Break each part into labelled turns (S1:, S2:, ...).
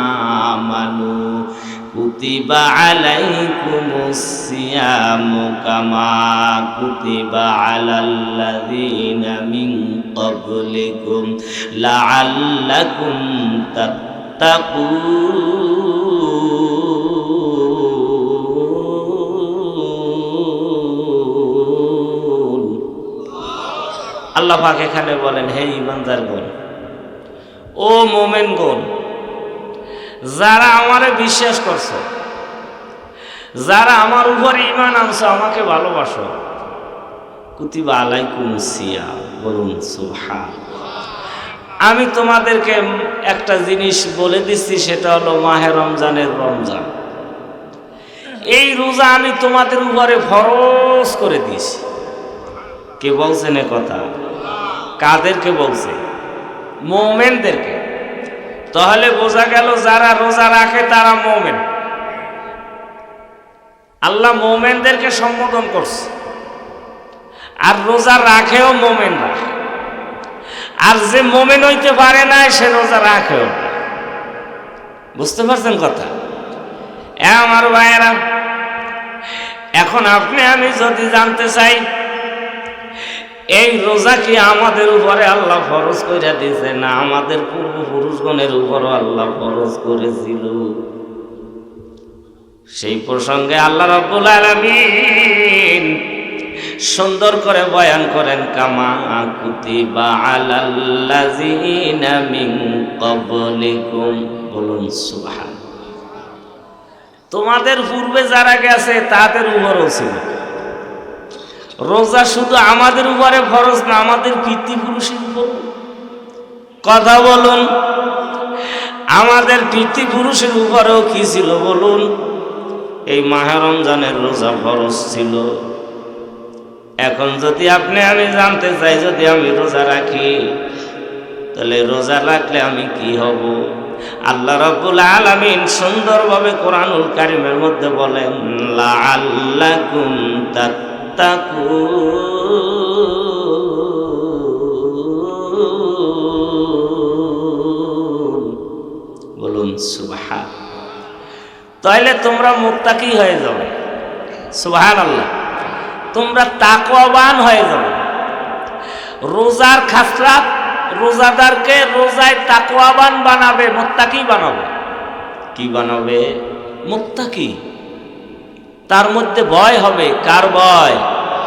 S1: আমানু কুতিবা আলাইকুমুস সিয়ামু কামা কুতিবা আলাল্লাযীনা মিন ক্বাবলিকুম লাআল্লাকুম তাত্তাকুন আল্লাহ পাক এখানে বলেন, হে ইমানদার গণ ও মোমেন গণ যারা আমারে বিশ্বাস করছ, যারা আমার উপর ইমান আনছো, আমাকে ভালোবাসো। সিয়া বলুন সুহা আমি তোমাদেরকে একটা জিনিস বলে দিচ্ছি, সেটা হলো মাহে রমজানের রমজান। এই রোজা আমি তোমাদের উপরে ফরজ করে দিছি কে বলছেন কথা? কাদেরকে বলছে? মোমেনদেরকে। তাহলে বোঝা গেল যারা রোজা রাখে তারা মোমেন। আল্লাহ মোমেনদেরকে সম্বোধন করছে। আর রোজা রাখেও মোমেন রাখে আর যে মোমেন হইতে পারে না, সে রোজা রাখেও বুঝতে পারছেন কথা? আমার ভাইয়েরা, এখন আপনি আমি যদি জানতে চাই এই রোজা কি আমাদের উপরে আল্লাহ ফরজ করে দিয়েছে না আমাদের পূর্বপুরুষগণের উপরও আল্লাহ ফরজ করেছিল? সেই প্রসঙ্গে আল্লাহ রব্বুল আলামিন সুন্দর করে বয়ান করেন, কামা কুতিবা আলাল্লাযিনা মিন ক্বাবলিকুম। বলুন সুবহান তোমাদের পূর্বে যারা গেছে, তাদের উপরও ছিল। রোজা শুধু আমাদের উপরে ফরজ না, আমাদের পিতৃপুরুষের উপর। কথা বলুন, আমাদের পিতৃপুরুষের উপরেও কি ছিল বলুন? এই মাহে রমজানের রোজা ফরজ ছিল। এখন যদি আপনি, আমি জানতে চাই, যদি আমি রোজা রাখি, তাহলে রোজা রাখলে আমি কি হব? আল্লাহ রব্বুল আলামিন সুন্দরভাবে কোরআনুল কারিমের মধ্যে বলেন লা তাত্তাকুন বলুন, সুবহান। তাহলে তোমরা মুক্তাকি হয়ে যাবে। সুবহান আল্লাহ তোমরা তাকওয়াবান হয়ে যাবে। রোজার খাসরাত রোজাদারকে রোজায় তাকওয়াবান বানাবে, মুত্তাকি বানাবে। কি বানাবে? মুত্তাকি। তার মধ্যে ভয় হবে। কার ভয়?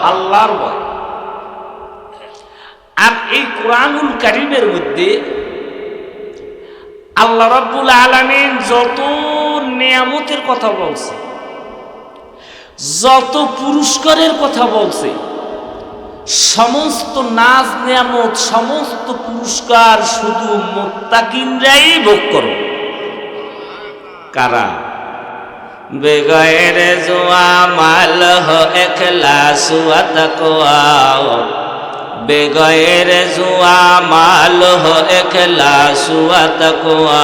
S1: আল্লাহর ভয়। আর এই কোরআনুল কারিমের মধ্যে আল্লাহ রব্বুল আলমিন যত নিয়ামতের কথা বলছে, যত পুরস্কারের কথা বলছে, সমস্ত নাজ নিয়ামত, সমস্ত পুরস্কার শুধু মোত্তাকিনরাই ভোগ করো কারা? বেগয়ের জোয়া মাল হো একলা সুয়া তকওয়াও। বেগয়ের জুয়া মাল হো একলা সুয়া তকওয়া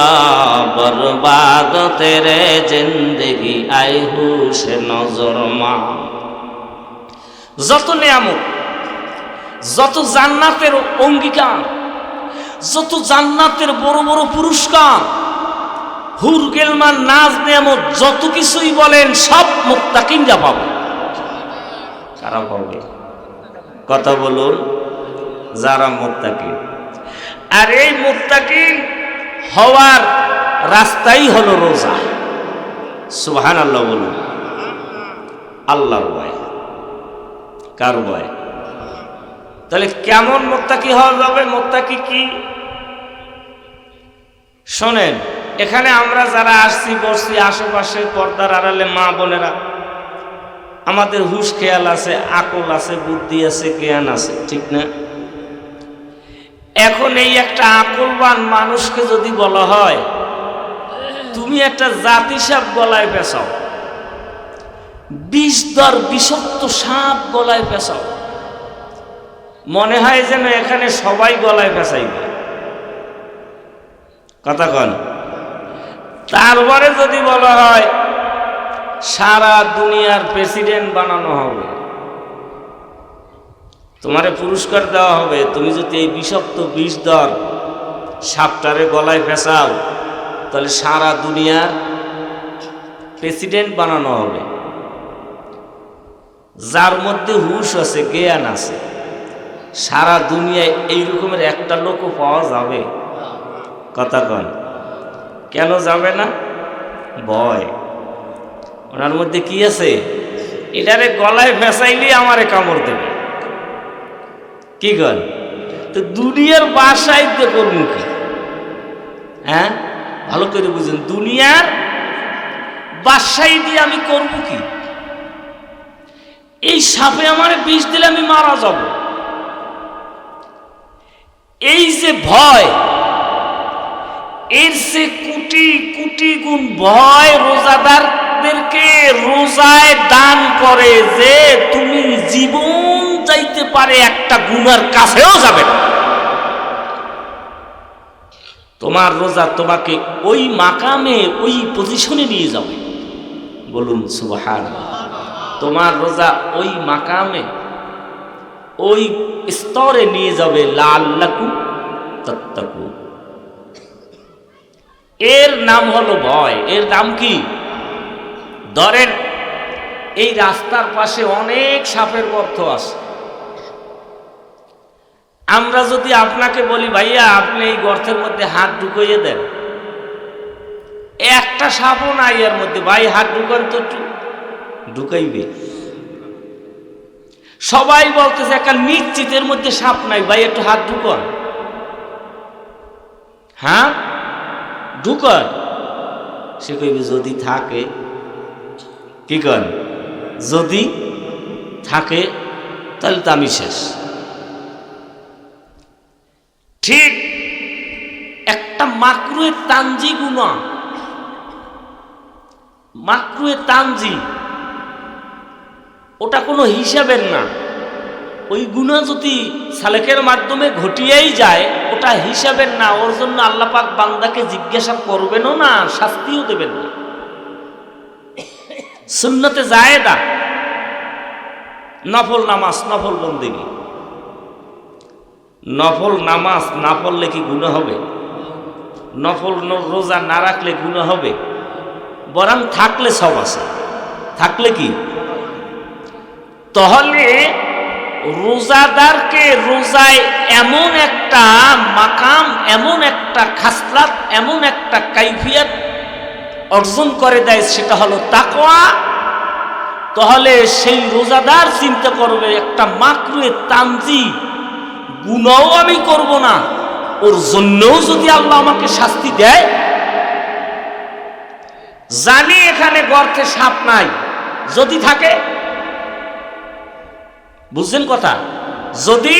S1: বরবাদ তেরে জিন্দগি আই হুশ নজর মা। যত নিয়ামত, যত জান্নাতের অঙ্গীকার, যত জান্নাতের বড় বড় পুরস্কার হুর গেলমান নাজ নিয়ামত যত কিছুই বলেন, সব মুক্তাকিনরা পাবে। কারা পাবে কথা বলুন, যারা মুত্তাকিন। আর এই মুত্তাকিন হওয়ার রাস্তাই হলো রোজা। সুবহান আল্লাহ বলুন। আল্লাহর ভয়। কার ভয়? তাহলে কেমন মোত্তাকি হওয়া যাবে? মোত্তাকি কি? শোনেন এখানে আমরা যারা আসছি, বসছি আশেপাশে পর্দার আড়ালে মা বোনেরা, আমাদের হুশ খেয়াল আছে, আকল আছে, বুদ্ধি আছে, জ্ঞান আছে, ঠিক না? এখন এই একটা আকলবান মানুষকে যদি বলা হয়, তুমি একটা জাতি সাপ গলায় পেঁচাও, বিষ দর বিষাক্ত সাপ গলায় পেঁচাও, মনে হয় যেন এখানে সবাই গলায় পেঁচাইবে। কথা কন। তারপরে যদি বলা হয়, সারা দুনিয়ার প্রেসিডেন্ট বানানো হবে। তোমারে পুরস্কার দেওয়া হবে। তুমি যদি এই বিষাক্ত বিষ দর সাপটারে গলায় ফেসাও, তাহলে সারা দুনিয়ার প্রেসিডেন্ট বানানো হবে। যার মধ্যে হুশ আছে, জ্ঞান আছে, সারা দুনিয়ায় এই রকমের একটা লোকও পাওয়া যাবে। কথা কন। কেন যাবে না? ভয়। ওনার মধ্যে কি আছে? এটারে গলায় ফেসাইলে আমারে কামড় দেবে। কি কন তো দুনিয়ার বাসায় করব কি? হ্যাঁ? ভালো করে বুঝুন, দুনিয়ার বাসায় দিয়ে আমি করব কি? এই সাপে আমার বিষ দিলে আমি মারা যাব। এই যে ভয় এর সে কোটি কোটি গুণ ভয় রোজাদারদেরকে রোজায় দান করে যে তুমি জীবন যাইতে পারে একটা গুনার কাছেও যাবে তোমার রোজা তোমাকে ওই মাকামে, ওই পজিশনে নিয়ে যাবে। বলুন সুবাহান তোমার রোজা ওই মাকামে, ওই স্তরে নিয়ে যাবে। লাল্লাকু তত্তাকু এর নাম হলো ভয়। এর নাম কি? ধরেন, এই রাস্তার পাশে অনেক সাপের গর্ত আছে। আমরা যদি আপনাকে বলি, ভাইয়া, আপনি এই গর্তের মধ্যে হাত ঢুকাইয়ে দেন। একটা সাপও নাই এর মধ্যে। ভাই, হাত ঢুকান তো ঢুকাইবে। সবাই বলতেছে, একটা নিশ্চিতের মধ্যে সাপ নাই। ভাই, একটু হাত ঢুকান। হ্যাঁ? ঢুকান। সে কইবে, যদি থাকে। কি কন? যদি থাকে, তাহলে তো আমি শেষ। ঠিক একটা মাকরুয়ে তানজি গুণা মাকরুয়ে তানজি ওটা কোনো হিসাবের না। ওই গুণা যদি সালেকের মাধ্যমে ঘটিয়েই যায়, ওটা হিসাবের না, ওর জন্য আল্লাপাক বান্দাকে জিজ্ঞাসা করবেনও না, শাস্তিও দেবেন না। সুন্নতে জায়েদা, নফল নামাজ, নফল বন্দিগি। নফল নামাজ না পড়লে কি গুণ হবে? নফল রোজা না রাখলে গুণ হবে? বরং থাকলে সব আছে। থাকলে কি? তাহলে রোজাদারকে রোজায় এমন একটা মাকাম, এমন একটা খাসলাত এমন একটা কাইফিয়ত অর্জন করে দেয়, সেটা হলো তাকোয়া তাহলে সেই রোজাদার চিন্তা করবে, একটা মাকরুয়ে তানজি গুণও আমি করব না, ওর জন্যও যদি আল্লাহ আমাকে শাস্তি দেয়। জানি এখানে গর্তে সাপ নাই, যদি থাকে বুঝছেন কথা? যদি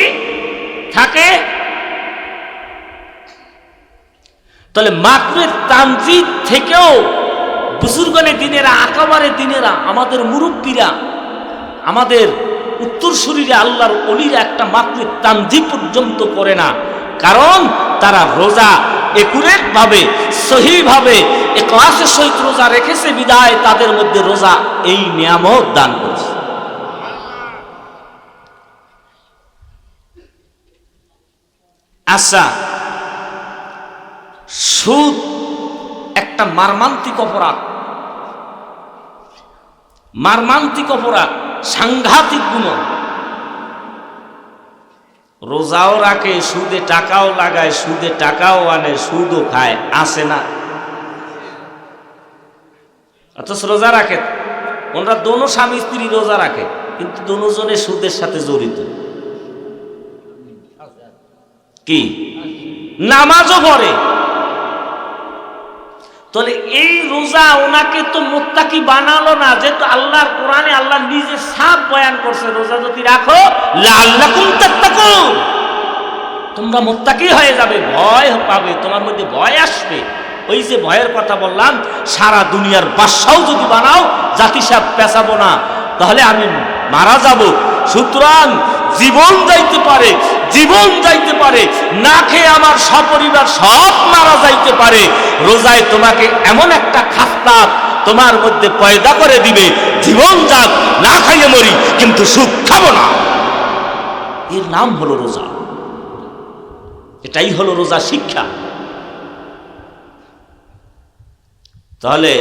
S1: থাকে, তাহলে মাকড়ের তান্ত্রিক থেকেও বুজুর্গনে দিনেরা, আকাবারে দিনেরা, আমাদের মুরব্বীরা, আমাদের উত্তরসূরিরা আল্লাহর অলিরা একটা মাকড়ের তান্ত্রিক পর্যন্ত করে না। কারণ তারা রোজা একুরেট ভাবে সহিভাবে ক্লাসের সহিত রোজা রেখেছে, বিদায় তাদের মধ্যে রোজা এই নিয়ামত দান করেছে। আচ্ছা সুদ একটা মারমান্তিক অপরাধ। মারমান্তিক অপরাধ, সাংঘাতিক গুণ রোজাও রাখে, সুদে টাকাও লাগায়, সুদে টাকাও আনে, সুদও খায় আসে না? অথচ রোজা রাখে। ওনারা দোনো স্বামী স্ত্রী রোজা রাখে, কিন্তু দোনোজনে সুদের সাথে জড়িত। কি? নামাজও পড়ে। তাহলে এই রোজা ওনাকে তো মোত্তাকি বানালো না, যেহেতু আল্লাহর কোরআনে আল্লাহ নিজে সাপ বয়ান করছে, রোজা যদি রাখো লাল্লাকুম তোমরা মোত্তাকি হয়ে যাবে, ভয় পাবে, তোমার মধ্যে ভয় আসবে। ওই যে ভয়ের কথা বললাম, সারা দুনিয়ার বাসাও যদি বানাও, জাতি সাপ পেঁচাবো না। তাহলে আমি মারা যাব। সুতরাং জীবন যাইতে পারে জীবন যাইতে পারে, না খেয়ে আমার সপরিবার সব মারা যাইতে পারে, রোজায় তোমাকে এমন একটা খাস্তাত তোমার মধ্যে পয়দা করে দিবে, জীবন যাক, না খাইয়ে মরি, কিন্তু সুখ খাব না। এর নাম হলো রোজা। এটাই হলো রোজা শিক্ষা। তাহলে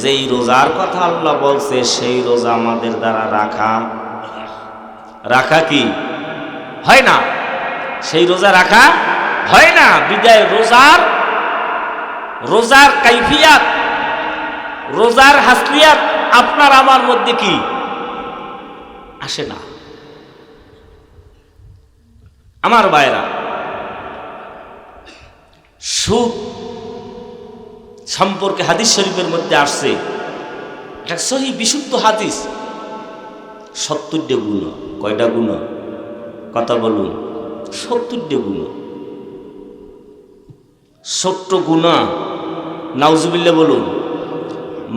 S1: যেই রোজার কথা আল্লাহ বলছে, সেই রোজা আমাদের দ্বারা রাখা। রাখা কি? হয় না। সেই রোজা রাখা হয় না। বিদায় রোজার রোজার কাইফিয়াত, রোজার হাসলিয়াত আপনার আমার মধ্যে কি? আসে না। আমার বাইরা সুদ সম্পর্কে হাদিস শরীফের মধ্যে আসছে। এটা সহি বিশুদ্ধ হাদিস। সত্তরটা গুণ। কয়টা গুণ? কথা বলুন সত্তরটা গুণ ছোট্ট গুণা নাউজুবিল্লা বলুন,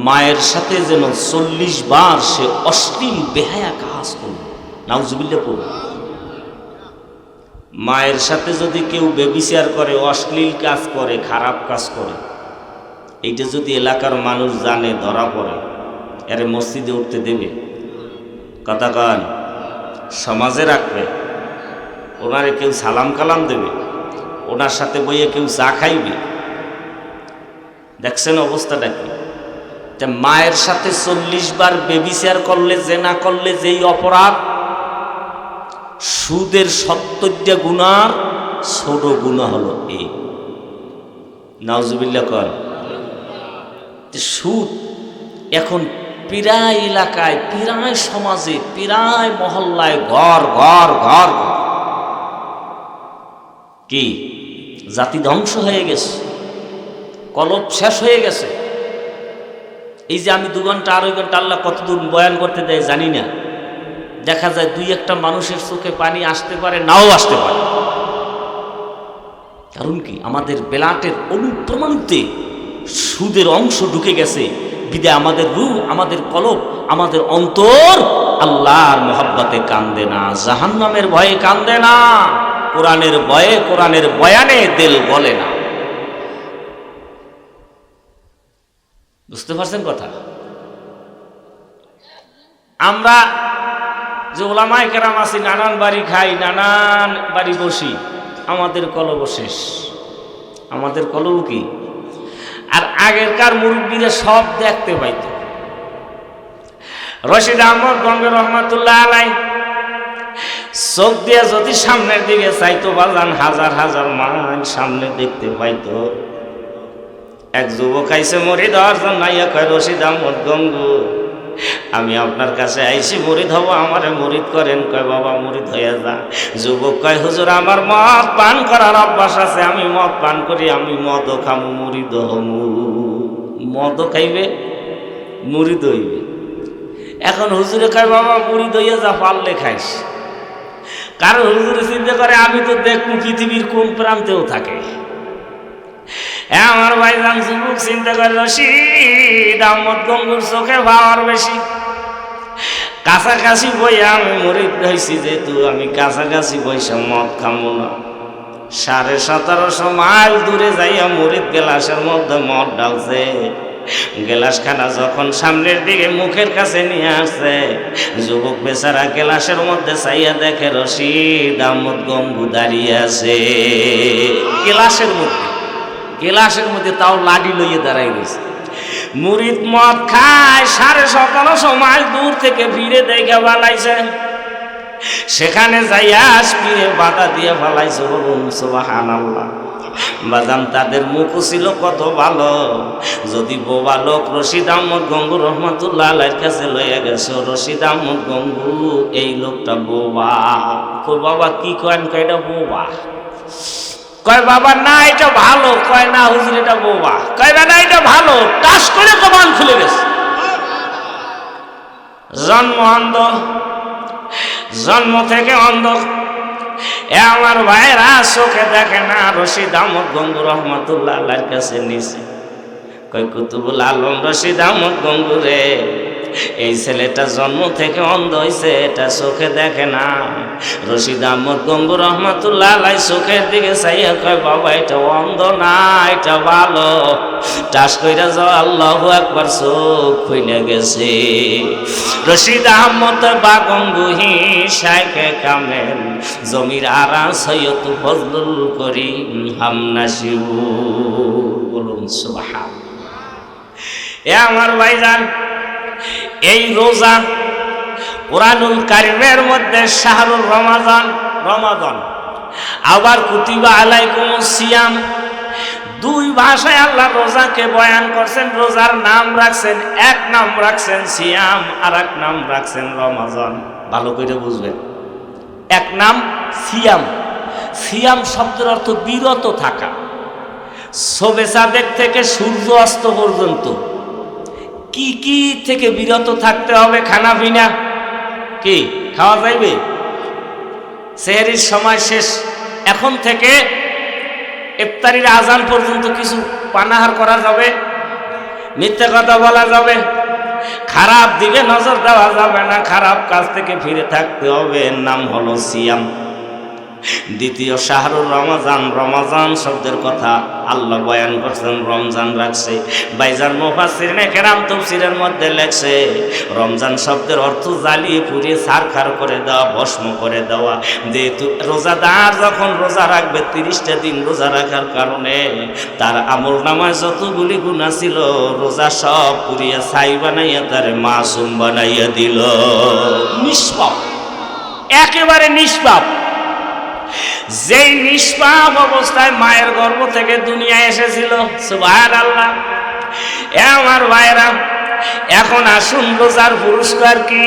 S1: মায়ের সাথে যেন চল্লিশ বার সে অশ্লীল বেহায়া কাজ করল। নাউজুবিল্লা বলুন মায়ের সাথে যদি কেউ বেবিচার করে, অশ্লীল কাজ করে, খারাপ কাজ করে, এইটা যদি এলাকার মানুষ জানে, ধরা পড়ে, এর মসজিদে উঠতে দেবে। কথা কন, সমাজে রাখবে। ওনারে কেউ সালাম কালাম দেবে, ওনার সাথে বইয়ে কেউ চা খাইবে। দেখছেন অবস্থাটা কি? মায়ের সাথে চল্লিশ বার বেবিচার করলে, জেনা করলে যেই অপরাধ, সুদের সত্তরটা গুণার ছোট গুণা হলো এই নাউজুবিল্লা কর। সুদ এখন প্রায় এলাকায়, প্রায় সমাজে, প্রায় মহল্লায় ঘর ঘর ঘর ঘর। কি? জাতি ধ্বংস হয়ে গেছে। কলপ শেষ হয়ে গেছে। এই যে আমি দু ঘণ্টা আড়াই ঘণ্টা আল্লাহ কতদূর বয়ান করতে দেয় জানি না। দেখা যায় দুই একটা মানুষের চোখে পানি আসতে পারে, নাও আসতে পারে। কারণ কি? আমাদের বেলাটের অনুপ্রমাণিতে সুদের অংশ ঢুকে গেছে। বিদে আমাদের রু আমাদের কলপ আমাদের অন্তর আল্লাহর মোহাব্বতে কান্দে না, জাহান্নামের ভয়ে কান্দে না। কোরআনের ভয়ে, কোরআনের বয়ানে দেল বলে না। বুঝতে পারছেন কথা? আমরা যে ওলামায় কেরাম আছি, নানান বাড়ি খাই, নানান বাড়ি বসি, আমাদের কলব শেষ। আমাদের কলব কি? আর আগেরকার মুরব্বীরা সব দেখতে পাইত। রশিদ আহমদ গঙ্গে রহমতুল্লাহ আলাই চোখ দিয়ে যদি সামনের দিকে চাইতো বাজান, হাজার হাজার মাইল সামনে দেখতে পাইতো। এক যুবক আইসে মরি দেওয়ার জন্য আইয়া কয়, রশিদ গঙ্গু, আমি আপনার কাছে আইসি মরিদ হব, আমারে মরিদ করেন। কয়, বাবা, মরিদ হয়ে যা। যুবক কয়, হুজুর, আমার মদ পান করার অভ্যাস আছে, আমি মদ পান করি, আমি মদও খামু মরিদ হমু। মদও খাইবে মুড়িদ হইবে। এখন হুজুরে কয়, বাবা মুড়িদ হইয়া যা, পারলে খাইস। কারণ হুজুরে চিন্তা করে, আমি তো দেখুন পৃথিবীর কোন প্রান্তেও থাকে। এ আমার ভাইজান যুবক চিন্তা করে, রশিদ আহমদ গঙ্গুর চোখে পাওয়ার বেশি। কাছাকাছি বইয়া আমি মরিদ হয়েছি, যেহেতু আমি কাছাকাছি বইসা মদ খামো না। সাড়ে সতেরোশো মাইল দূরে যাইয়া মরিদ গেলাসের মধ্যে মদ ডালছে গেলাসখানা যখন সামনের দিকে মুখের কাছে নিয়ে আসছে, যুবক বেচারা গেলাসের মধ্যে চাইয়া দেখে রশিদ আহমদ গঙ্গু দাঁড়িয়ে আছে। গেলাসের মধ্যে গেলাসের মধ্যে তাও লাডি লইয়ে দাঁড়াই গেছে মুরিদ মদ খায় সাড়ে সতেরোশো সময় দূর থেকে ফিরে দেখে বানাইছে সেখানে যাইয়া ফিরে বাধা দিয়ে ফালাইছে বলুন সোবাহান আল্লাহ বাদাম তাদের মুখ ছিল কত ভালো। যদি বোবা লোক রশিদ আহমদ গঙ্গু রহমতুল্লাহ কাছে লইয়া গেছে, রশিদ আহমদ গঙ্গু, এই লোকটা বোবা। কই বাবা, কি কয়েন কয়টা বোবা। কয়, বাবা, না, এটা ভালো। কয়, না, হুজুর, এটা বোবা। কয় না, এটা ভালো। টাস করে কমান খুলে গেছে। জন্ম অন্ধ, জন্ম থেকে অন্ধ। আমার ভাইরা চোখে দেখে না, রশিদ আহমদ গঙ্গু রহমতুল্লাহ আল্লাহর কাছে নিছে। কয় কুতুবুল আলম, রশিদ আহমদ গঙ্গু রে। এই ছেলেটা জন্ম থেকে অন্ধ হয়েছে এটা চোখে দেখে না। রশিদ আহমদ গম্বুর রহমতুল্লাহ চোখের দিকে চাইয়া কয়, বাবা, এটা অন্ধ না, এটা ভালো। টাস কইরা যাও আল্লাহ একবার চোখ খুলে গেছে। রশিদ আহমদ বাগঙ্গুহি শাইকে কামেল, জমির আরা সৈয়দ ফজলুল করিম হামনাসিউ বলুন সুবহান এ আমার ভাইজান এই রোজা কোরআনুল কারিমের মধ্যে শাহরুল রমাজান রমাজান আবার কুতিবা আলাইকুম সিয়াম। দুই ভাষায় আল্লাহ রোজাকে বয়ান করছেন, রোজার নাম রাখছেন, এক নাম রাখছেন সিয়াম আর এক নাম রাখছেন রমাজান ভালো করে বুঝবেন। এক নাম সিয়াম। সিয়াম শব্দের অর্থ বিরত থাকা। শোবে সাদেক থেকে সূর্য অস্ত পর্যন্ত। কি কি থেকে বিরত থাকতে হবে খানা পিনা? কি, খাওয়া যাইবে? সেহরির সময় শেষ। এখন থেকে ইফতারির আজান পর্যন্ত কিছু পানাহার করা যাবে, মিথ্যে কথা বলা যাবে। খারাপ দিকে নজর দেওয়া যাবে না, খারাপ কাজ থেকে ফিরে থাকতে হবে। নাম হলো সিয়াম। দ্বিতীয় শাহরুর রমাজান রমাজান শব্দের কথা আল্লাহ বয়ান করছেন, রমজান রাখছে। বাইজান মুফাসির কেরাম তফসিরের মধ্যে লেখছে, রমজান শব্দের অর্থ জ্বালিয়ে পুড়িয়ে সারখার করে দেওয়া, ভস্ম করে দেওয়া। যেহেতু রোজাদার যখন রোজা রাখবে, তিরিশটা দিন রোজা রাখার কারণে তার আমল নামায় যতগুলি গুণা ছিল, রোজা সব পুড়িয়ে ছাই বানাইয়া তার মাসুম বানাইয়া দিল। নিষ্পাপ, একেবারে নিষ্পাপ। যেই নিষ্পাপ অবস্থায় মায়ের গর্ভ থেকে দুনিয়া এসেছিল সুবাহ আল্লাহ এ আমার ভাইরা, এখন আসুন রোজার পুরস্কার কি?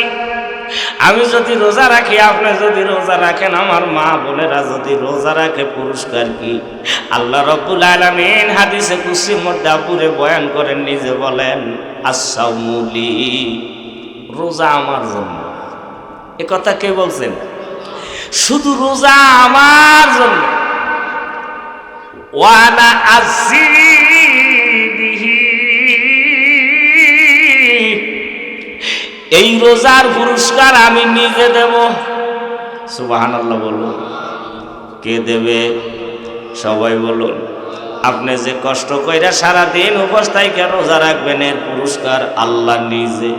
S1: আমি যদি রোজা রাখি, আপনি যদি রোজা রাখেন, আমার মা বোনেরা যদি রোজা রাখে, পুরস্কার কি? আল্লাহ রব্বুল আলমিন হাদিসে কুসির মধ্যে আপুরে বয়ান করেন, নিজে বলেন আসামুলি রোজা আমার জন্য। এ কথা কে বলছেন? শুধু রোজা আমার জন্য। ওয়ানা আজি এই রোজার পুরস্কার আমি নিজে দেব। সুবাহান আল্লাহ বলুন। কে দেবে? সবাই বলুন। আপনি যে কষ্ট কইরা সারাদিন উপস্থায় কেন রোজা রাখবেন, এর পুরস্কার আল্লাহ নিজে।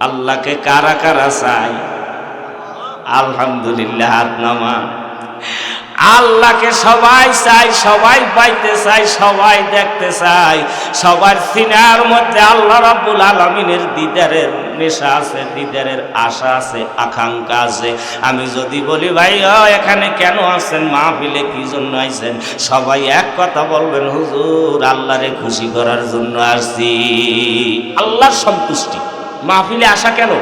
S1: আল্লাহকে কারা কারা চায়? আলহামদুলিল্লাহ, হাত নামা। আল্লাহকে সবাই চাই সবাই পাইতে চাই সবাই দেখতে চাই সবার সিনার মধ্যে আল্লাহ রাব্বুল আলমিনের দিদারের নেশা আছে, দিদারের আশা আছে, আকাঙ্ক্ষা আছে। আমি যদি বলি, ভাই এখানে কেন আছেন? মাহফিলে কি জন্য আইছেন? সবাই এক কথা বলবেন, হুজুর, আল্লাহরে খুশি করার জন্য আসছি। আল্লাহর সন্তুষ্টি। মাহফিলে আসা কেন?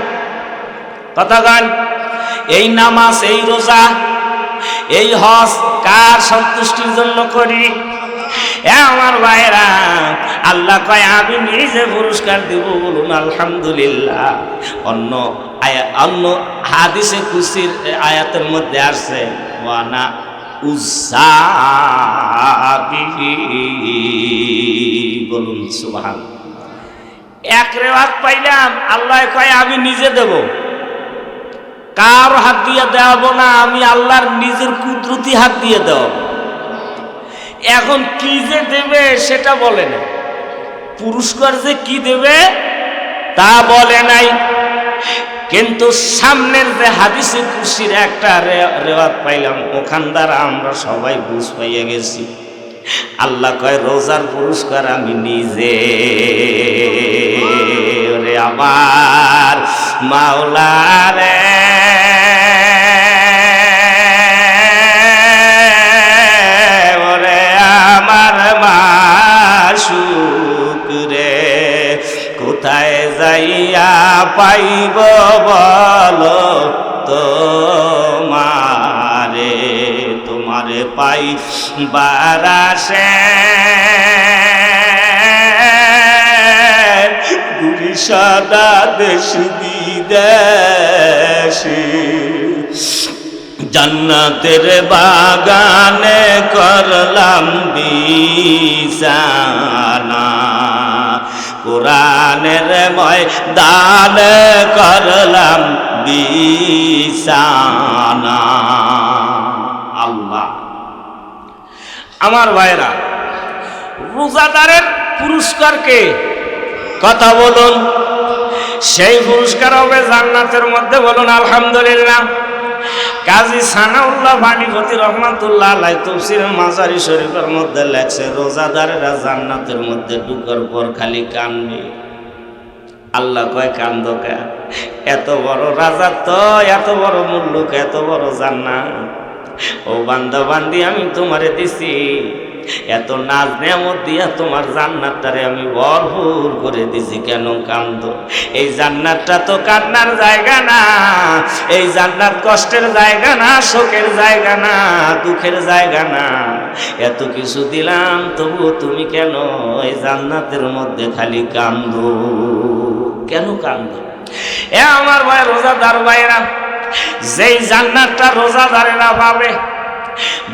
S1: কথা গান এই নামাজ, এই রোজা, এই হজ কার সন্তুষ্টির জন্য করি? আমার ভাইরা আল্লাহ কয়, আমি নিজে পুরস্কার দিব বলুন, আলহামদুলিল্লাহ। অন্য অন্য হাদিসে খুশির আয়াতের মধ্যে আসছে, ওয়ানা বলুন সুবহান এক রেওয়াজ পাইলাম, আল্লাহ কয়, আমি নিজে দেবো। কার হাত দিয়ে দেওয়াবো না, আমি আল্লাহর নিজের কুদরতি হাত দিয়ে দেব এখন কি যে দেবে সেটা বলে না। পুরস্কার যে কি দেবে তা বলে নাই। কিন্তু সামনের যে হাদিসে খুশির একটা রেওয়াত পাইলাম, ওখান দ্বারা আমরা সবাই বুঝ পাইয়া গেছি। আল্লাহ কয়, রোজার পুরস্কার আমি নিজে আমার মাওলা রে যাইয়া পাইব বলো তোমারে তোমারে পাই বারাসে। গুরি সাদা দেশ বিদেশে। জান্নাতের বাগানে করলাম বিছানা। কোরআনের ময় দান করলাম বিছানা আল্লাহ। আমার ভাইরা, রোজাদারের পুরস্কারকে কথা বলুন। সেই পুরস্কার হবে জান্নাতের মধ্যে বলুন, আলহামদুলিল্লাহ। কাজী সানাউল্লাহ ভানিপতি রহমাতুল্লাহ আলাই তফসির মাজারি শরীফের মধ্যে লেখছে, রোজাদারেরা জান্নাতের মধ্যে ঢুকার পর খালি কানবে আল্লাহ কয়, কান্দ কে? এত বড় রাজা তো, এত বড় মুল্লুক, এত বড় জান্নাত। ও বান্দা, বান্দি, আমি তোমারে দিছি। এত নাজ নেমত দিয়া তোমার জান্নাতটারে আমি ভরপুর করে দিছি, কেন কান্দ? এই জান্নাতটা তো কান্নার জায়গা না, এই জান্নাত কষ্টের জায়গা না, শোকের জায়গা না, দুঃখের জায়গা না। এত কিছু দিলাম তবু তুমি কেন এই জান্নাতের মধ্যে খালি কান্দ? কেন কান্দ? এ আমার ভাই রোজাদার ভাইরা, যেই জান্নাতটা রোজাদারেরা পাবে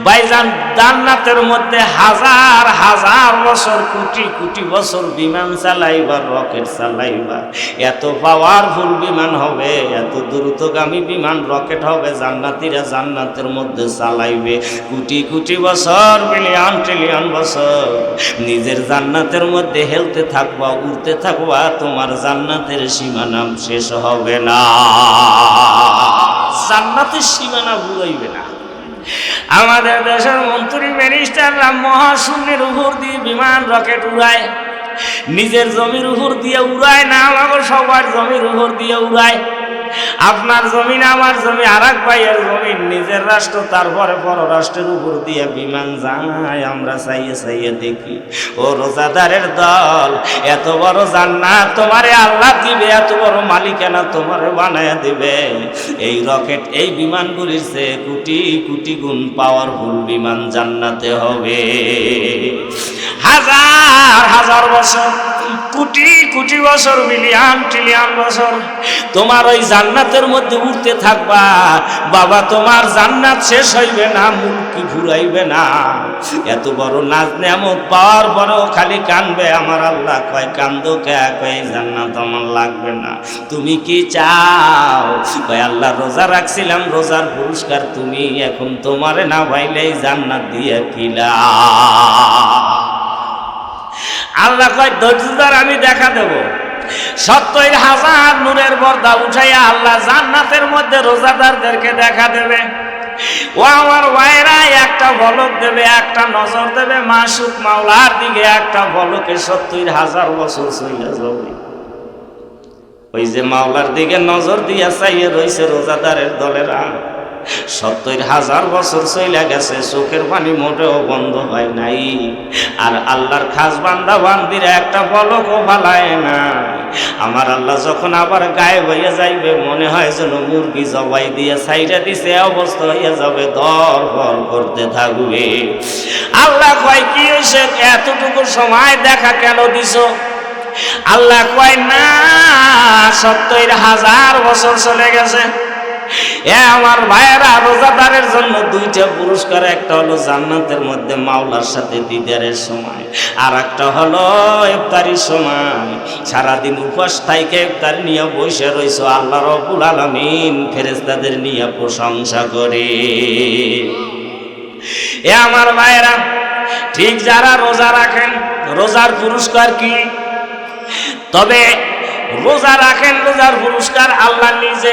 S1: বাইজান জান্নাতের মধ্যে হাজার হাজার বছর, কোটি কোটি বছর বিমান চালাইবার, রকেট চালাইবার। এত পাওয়ারফুল বিমান হবে, এত দ্রুতগামী বিমান, রকেট হবে, জান্নাতিরা জান্নাতের মধ্যে চালাইবে। কোটি কোটি বছর বিলিয়ন ট্রিলিয়ন বছর। নিজের জান্নাতের মধ্যে হেলতে থাকবা, উড়তে থাকবা, তোমার জান্নাতের সীমানা শেষ হবে না। জান্নাতের সীমানা ভুলাইবে না। আমাদের দেশের মন্ত্রী মিনিস্টাররা মহাশূন্যের উপর দিয়ে বিমান রকেট উড়ায়। নিজের জমির উপর দিয়ে উড়ায়, না আমাকে সবার জমির উপর দিয়ে উড়ায়। আপনার জমিন আমার জমি আর এক ভাইয়ের জমিন, নিজের রাষ্ট্র, তারপরে পররাষ্ট্রের উপর দিয়ে বিমান যায় আমরা চাইয়ে চাইয়ে দেখি। ও রোজাদারের দল, এত বড় জান্নাত তোমারে আল্লাহ দিবে, এত বড় মালিকানা তোমারে বানায় দিবে। এই রকেট, এই বিমানগুলির সে কোটি কোটি গুণ পাওয়ারফুল বিমান জান্নাতে হবে। হাজার হাজার বছর, কোটি কোটি বছর, মিলিয়ন ট্রিলিয়ন বছর। তোমার ওই জান্নাতের মধ্যে উঠতে থাকবা, বাবা তোমার জান্নাত শেষ হইবে না মুলকি ঘুরাইবে না। এত বড় নাচ নেমত পাওয়ার পরেও খালি কানবে, আমার আল্লাহ কয়, কান্দো কে? কয় জান্নাত আমার লাগবে না। তুমি কি চাও? কয়, আল্লাহ রোজা রাখছিলাম, রোজার পুরস্কার তুমি, এখন তোমারে না ভাইলেই জান্নাত দিয়ে কিলা আল্লাহ কয় ধৈর্যদার আমি দেখা দেব। সত্তর হাজার নূরের বর্দা উঠাইয়া আল্লাহ জান্নাতের মধ্যে রোজাদারদেরকে দেখা দেবে। ও আমার ভাইরা, একটা বলক দেবে, একটা নজর দেবে মাসুক মাওলার দিকে একটা বলকে সত্তর হাজার বছর চলে যাবে। ওই যে মাওলার দিকে নজর দিয়া চাইয়ে রয়েছে রোজাদারের দলেরা সত্তর হাজার বছর চইলা গেছে, চোখের পানি মোটেও বন্ধ হয় নাই। আর আল্লাহর খাস বান্দা বান্দিরা একটা পলকও ফালায় না আমার আল্লাহ যখন আবার গায়ে হয়ে যাইবে, মনে হয় যেন মুরগি জবাই দিয়ে সাইডা দিছে, অবস্থা হয়ে যাবে, দর ফর করতে থাকবে। আল্লাহ কয়, কি হয়েছে এতটুকু সময় দেখা কেন দিছো? আল্লাহ কয়, না, সত্তর হাজার বছর চলে গেছে। এ আমার ভাইয়েরা, রোজাদারের জন্য দুইটা পুরস্কার, একটা হলো জান্নাতের মধ্যে মাওলার সাথে দিদারের সময় আর একটা হলো ইফতারির সময়। সারাদিন উপাস থাইকে ইফতারি নিয়ে বসে রইছো, আল্লাহ রবুল আলমিন ফেরেস্তাদের নিয়ে প্রশংসা করে। এ আমার ভাইয়েরা, ঠিক যারা রোজা রাখেন, রোজার পুরস্কার কি? তবে রোজা রাখেন, রোজার পুরস্কার আল্লাহ নিজে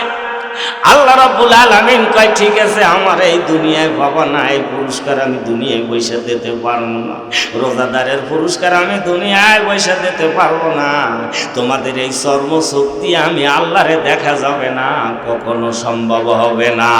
S1: আল্লাহ রাব্বুল আলামিন কয়, ঠিক আছে, আমার এই দুনিয়ায় বাবা এই পুরস্কার আমি দুনিয়ায় বৈশা দিতে পারব না। রোজাদারের পুরস্কার আমি দুনিয়ায় বৈশা দিতে পারব না। তোমাদের এই সর্বশক্তি আমি আল্লাহরে দেখা যাবে না, কখনো সম্ভব হবে না।